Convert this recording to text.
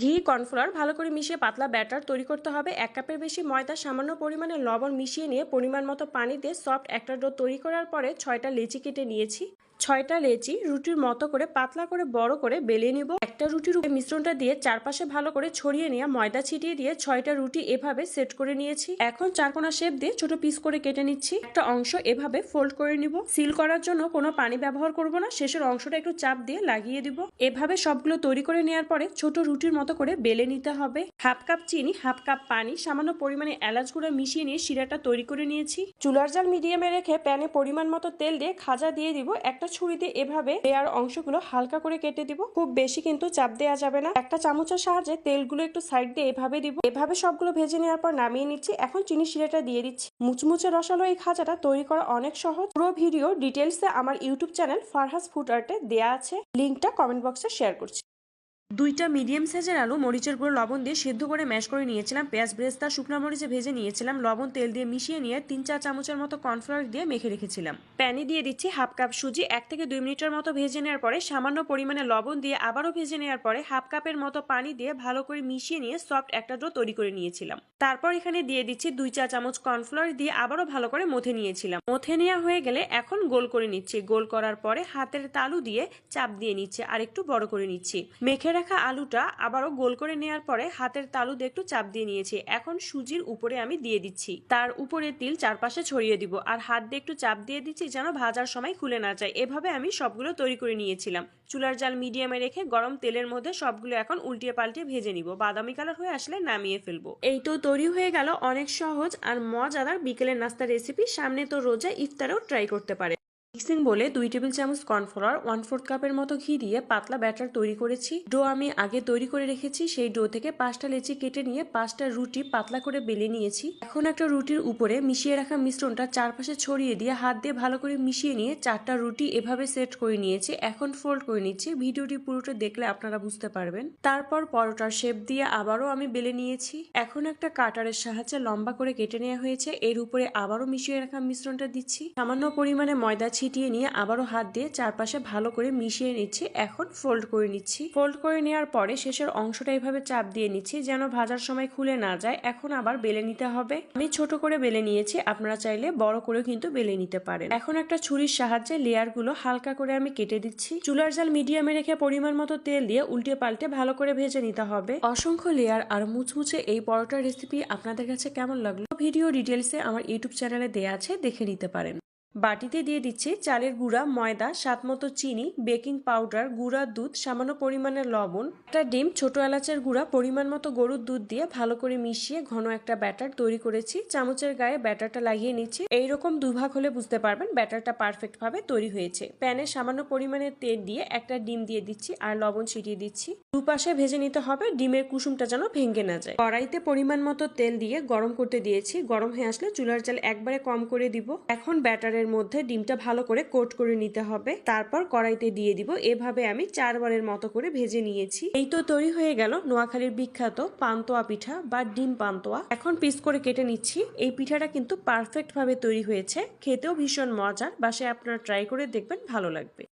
ঘি, কর্নফ্লাওয়ার ভালো করে মিশিয়ে পাতলা ব্যাটার তৈরি করতে হবে। এক কাপের বেশি ময়দা, সামান্য পরিমাণে লবণ মিশিয়ে নিয়ে পরিমাণ মতো পানি দিয়ে সফট একটা ডো তৈরি করার পরে ছয়টা লেচি কেটে নিয়েছি। ছয়টা লেচি রুটির মতো করে, পাতলা করে, বড় করে বেলে নিব। একটা রুটির উপরে মিশ্রণটা দিয়ে চারপাশে ভালো করে ছড়িয়ে নিয়ে ময়দা ছিটিয়ে দিয়ে ছয়টা রুটি এভাবে সেট করে নিয়েছি। এখন চারকোনা শেপ দিয়ে ছোট পিস করে কেটে নিচ্ছি। একটা অংশ এভাবে ফোল্ড করে নিব। সিল করার জন্য কোনো পানি ব্যবহার করব না। শেষের অংশটা একটু চাপ দিয়ে লাগিয়ে দিব। এভাবে সবগুলো তৈরি করে নেওয়ার পরে ছোট রুটির মতো করে বেলে নিতে হবে। হাফ কাপ চিনি, হাফ কাপ পানি, সামান্য পরিমাণে এলাচ গুঁড়া মিশিয়ে নিয়ে শিরাটা তৈরি করে নিয়েছি। চুলার জাল মিডিয়ামে রেখে প্যানে পরিমাণ মতো তেল দিয়ে খাজা দিয়ে দিব। একটা ছুরিতে এভাবে দেয়ার অংশগুলো হালকা করে কেটে দিব। খুব বেশি কিন্তু চাপ দেওয়া যাবে না। একটা চামচের সাহায্যে তেলগুলো একটু সাইড দিয়ে এভাবে দিব। এভাবে সবগুলো ভেজে নেওয়ার পর নামিয়ে নিচ্ছি। এখন চিনি শিরাটা দিয়ে দিচ্ছি। মুচমুচে রসালো এই খাজাটা তৈরি করা অনেক সহজ। পুরো ভিডিও ডিটেলসে আমার ইউটিউব চ্যানেল ফারহাস ফুড আর্টে দেওয়া আছে। লিঙ্কটা কমেন্ট বক্সে শেয়ার করছি। দুইটা মিডিয়াম সাইজের আলু, মরিচের গুঁড়ো, লবণ দিয়ে সেদ্ধ করে ম্যাশ করে নিয়েছিলাম। পেঁয়াজ, ব্রেস্তা, শুকনো মরিচে ভেজে নিয়েছিলাম। লবণ, তেল দিয়ে মিশিয়ে নিয়ে তিন চার চামচের মতো কর্নফ্লাওয়ার দিয়ে মেখে রেখেছিলাম। প্যানে দিয়ে দিচ্ছি হাফ কাপ সুজি। এক থেকে দুই মিনিটের মতো ভেজে নেওয়ার পরে সামান্য পরিমাণে লবণ দিয়ে আবারও ভেজে নেওয়ার পরে হাফ কাপের মতো পানি দিয়ে ভালো করে মিশিয়ে নিয়ে সফট একটা ডো তৈরি করে নিয়েছিলাম। তারপর এখানে দিয়ে দিচ্ছি দুই চা চামচ কর্নফ্লাওয়ার দিয়ে আবারও ভালো করে মথে নিয়েছিলাম। মথে নেওয়া হয়ে গেলে এখন গোল করে নিচ্ছি। গোল করার পরে হাতের তালু দিয়ে চাপ দিয়ে নিচ্ছে আর একটু বড় করে নিচ্ছি। মেখে রাখা আলুটা আবারও গোল করে নেওয়ার পরে হাতের তালু দিয়ে একটু চাপ দিয়ে নিয়েছি। এখন সুজির উপরে আমি দিয়ে দিচ্ছি। তার উপরে তিল চারপাশে ছড়িয়ে দিব আর হাত দিয়ে একটু চাপ দিয়ে দিচ্ছি যেন ভাজার সময় খুলে না যায়। এভাবে আমি সবগুলো তৈরি করে নিয়েছিলাম। চুলার জাল মিডিয়ামে রেখে গরম তেলের মধ্যে সবগুলো এখন উল্টিয়ে পাল্টিয়ে ভেজে নিব। বাদামি কালার হয়ে আসলে নামিয়ে ফেলব। এই তো তৈরি হয়ে গেল অনেক সহজ আর মজাদার বিকেলের নাস্তা রেসিপি সামনে তো রোজা ইফতারেও ট্রাই করতে পারে। মিক্সিং বলে দুই টেবিল চামচ কর্নফ্লাওয়ার ওয়ান ফোর্থ কাপের মতো ঘি দিয়ে পাতলা ব্যাটার তৈরি করেছি। ডো আমি আগে তৈরি করে রেখেছি, সেই ডো থেকে পাঁচটা লেচি কেটে নিয়ে পাঁচটা রুটি পাতলা করে বেলে নিয়েছি। এখন একটা রুটির উপরে মিশিয়ে রাখা মিশ্রণটা চারপাশে ছড়িয়ে দিয়ে হাত দিয়ে ভালো করে মিশিয়ে নিয়ে চারটা রুটি এভাবে সেট করে নিয়েছি। এখন ফোল্ড করে নিচ্ছি। ভিডিওটি পুরোটা দেখলে আপনারা বুঝতে পারবেন। তারপর পরোটার শেপ দিয়ে আবারও আমি বেলে নিয়েছি। এখন একটা কাটারের সাহায্যে লম্বা করে কেটে নেওয়া হয়েছে। এর উপরে আবারও মিশিয়ে রাখা মিশ্রণটা দিচ্ছি। সামান্য পরিমাণে ময়দা ছিটিয়ে নিয়ে আবারও হাত দিয়ে চারপাশে ভালো করে মিশিয়ে নিচ্ছি। এখন ফোল্ড করে নিচ্ছি। ফোল্ড করে নেওয়ার পরে শেষের অংশটা এইভাবে চাপ দিয়ে নিচ্ছি যেন ভাজার সময় খুলে না যায়। এখন আবার বেলে নিতে হবে। আমি ছোট করে বেলে নিয়েছি। আপনারা চাইলে বড় করেও কিন্তু বেলে নিতে পারেন। এখন একটা ছুরির সাহায্যে লেয়ারগুলো হালকা করে আমি কেটে দিচ্ছি। চুলার জাল মিডিয়ামে রেখে পরিমাণ মতো তেল দিয়ে উল্টে পাল্টে ভালো করে ভেজে নিতে হবে। অসংখ্য লেয়ার আর মুচমুচে এই পরোটার রেসিপি আপনাদের কাছে কেমন লাগল? ভিডিও ডিটেলসে আমার ইউটিউব চ্যানেলে দেয়া আছে, দেখে নিতে পারেন। বাটিতে দিয়ে দিচ্ছি চালের গুঁড়া, ময়দা স্বাদ মতো চিনি, বেকিং পাউডার, গুঁড়া দুধ, সামান্য পরিমাণে লবণ, একটা ডিম, ছোট এলাচের গুঁড়া, পরিমাণ মতো গরুর দুধ দিয়ে ভালো করে মিশিয়ে ঘন একটা ব্যাটার তৈরি করেছি। চামচের গায়ে ব্যাটারটা লাগিয়ে নিচ্ছি। এইরকম দুভাগ হলে বুঝতে পারবেন ব্যাটারটা পারফেক্ট ভাবে তৈরি হয়েছে। প্যানে সামান্য পরিমাণে তেল দিয়ে একটা ডিম দিয়ে দিচ্ছি আর লবণ ছিটিয়ে দিচ্ছি। দুপাশে ভেজে নিতে হবে, ডিমের কুসুমটা যেন ভেঙে না যায়। কড়াইতে পরিমাণ মতো তেল দিয়ে গরম করতে দিয়েছি। গরম হয়ে আসলে চুলার জাল একবারে কম করে দিব। এখন ব্যাটারের মধ্যে ডিমটা ভালো করে কোট করে নিতে হবে। তারপর কড়াইতে দিয়ে দিব। এভাবে আমি চারবারের মতো করে ভেজে নিয়েছি। এই তো তৈরি হয়ে গেল নোয়াখালীর বিখ্যাত পান্তোয়া পিঠা বা ডিম পান্তোয়া। এখন পিস করে কেটে নিচ্ছি। এই পিঠাটা কিন্তু পারফেক্ট ভাবে তৈরি হয়েছে। খেতেও ভীষণ মজার। বাসায় আপনারা ট্রাই করে দেখবেন, ভালো লাগবে।